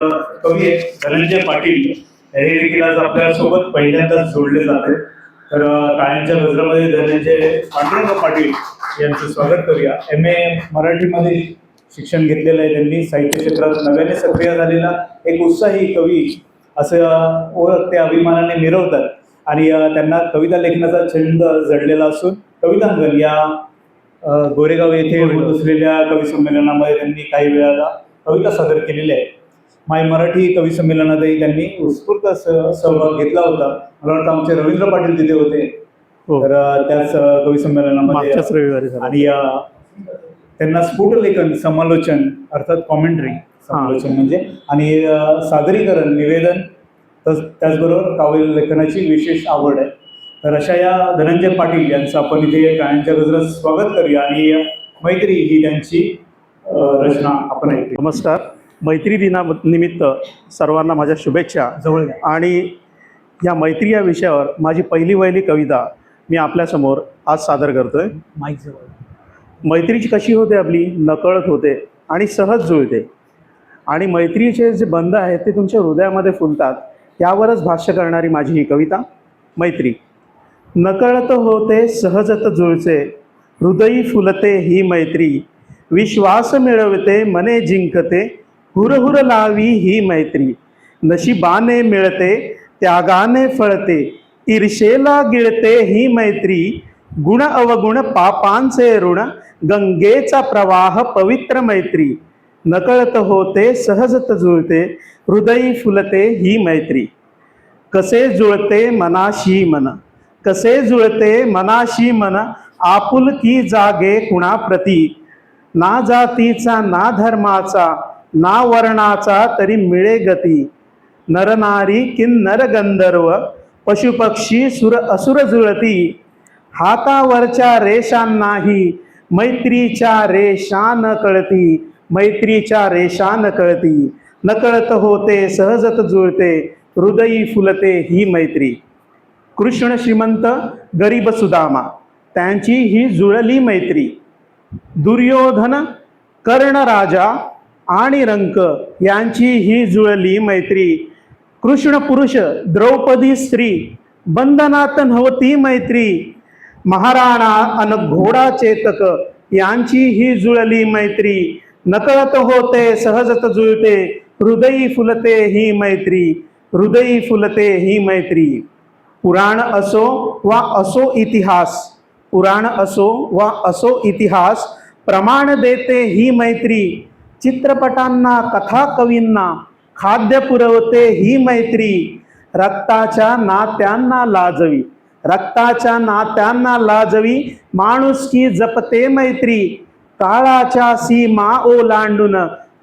कवी धनंजय पाटील हे देखील आज आपल्यासोबत पहिल्यांदाच जोडले जाते. तर अं, टाळ्यांच्या गजरामध्ये धनंजय पांडुरंग पाटील यांचं स्वागत करूया. एम ए मराठीमध्ये शिक्षण घेतलेलं आहे त्यांनी साहित्य क्षेत्रात नव्याने सक्रिय झालेला एक उत्साही कवी असं ओळख ते अभिमानाने मिरवतात. आणि त्यांना कविता लेखनाचा छंद जडलेला असून कवितांगण या गोरेगाव येथे होत असलेल्या कवी संमेलनामध्ये त्यांनी काही वेळाला कविता सादर केलेल्या आहे माय मराठी कवी संमेलनातही त्यांनी उत्स्फूर्त सहभाग घेतला होता. मला वाटतं आमचे रवींद्र पाटील तिथे होते. हो. तर त्याच कवी संमेलनामध्ये आणि त्यांना स्फुट लेखन समालोचन अर्थात कॉमेंट्री समालोचन म्हणजे आणि सादरीकरण निवेदन त्याचबरोबर काव्य लेखनाची विशेष आवड आहे. तर अशा या धनंजय पाटील यांचं आपण इथे कायांच्या गजरात स्वागत करूया आणि मैत्री ही त्यांची रचना आपण ऐकू नमस्कार. मैत्री दिना निमित्त सर्वांना माझ्या शुभेच्छा. जवळ. आणि या मैत्री या विषयावर माझी पहिली वहिली कविता मी आपल्यासमोर आज सादर करतोय. जवळ. मैत्रीची कशी होते आपली? नकळत होते आणि सहज जुळते. आणि मैत्रीचे जे बंध आहेत ते तुमच्या हृदयामध्ये फुलतात यावरच भाष्य करणारी माझी ही कविता मैत्री. नकळत होते सहजत जुळचे हृदयी फुलते ही मैत्री. विश्वास मिळवते मने जिंकते हुरहुर लावी ही मैत्री. नशिबाने मिळते त्यागाने फळते. ईर्षेला गिळते ही मैत्री. गुण अवगुण पापांचे ऋण गंगेचा प्रवाह पवित्र मैत्री. नकळत होते सहजत जुळते हृदयी फुलते ही मैत्री. कसे जुळते मनाशी मन? कसे जुळते मनाशी मन? आपुलकी जागे कुणाप्रती? ना जातीचा ना धर्माचा ना वर्णाचा तरी मिळे गती. नरनारी किन्नर गंधर्व पशुपक्षी सुर असुर जुळती. हातावरच्या रेषांनाही मैत्रीच्या रेषा न कळती. मैत्रीच्या रेषा न कळती. नकळत होते सहजत जुळते. हृदयी फुलते ही मैत्री. कृष्ण श्रीमंत गरीब सुदामा. त्यांची ही जुळली मैत्री. दुर्योधन कर्ण राजा आणि रंक यांची ही जुळली मैत्री. कृष्ण पुरुष द्रौपदी स्त्री बंधनात नव्हती मैत्री. महाराणा अन घोडा चेतक यांची ही जुळली मैत्री. नकळत होते सहजत जुळते हृदयी फुलते ही मैत्री. हृदयी फुलते ही मैत्री. पुराण असो वा असो इतिहास पुराण असो वा असो इतिहास प्रमाण देते ही मैत्री. चित्रपटांना कथा कवींना खाद्य पुरवते ही मैत्री. रक्ताच्या नात्यांना लाजवी. रक्ताच्या नात्यांना लाजवी. माणुसकी जपते मैत्री. काळाच्या सीमा ओलांडून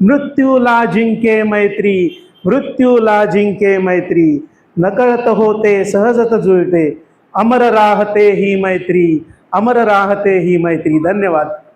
मृत्यूला जिंके मैत्री. मृत्यूला जिंके मैत्री. नकळत होते सहजत जुळते. अमर राहते ही मैत्री. अमर राहते ही मैत्री. धन्यवाद.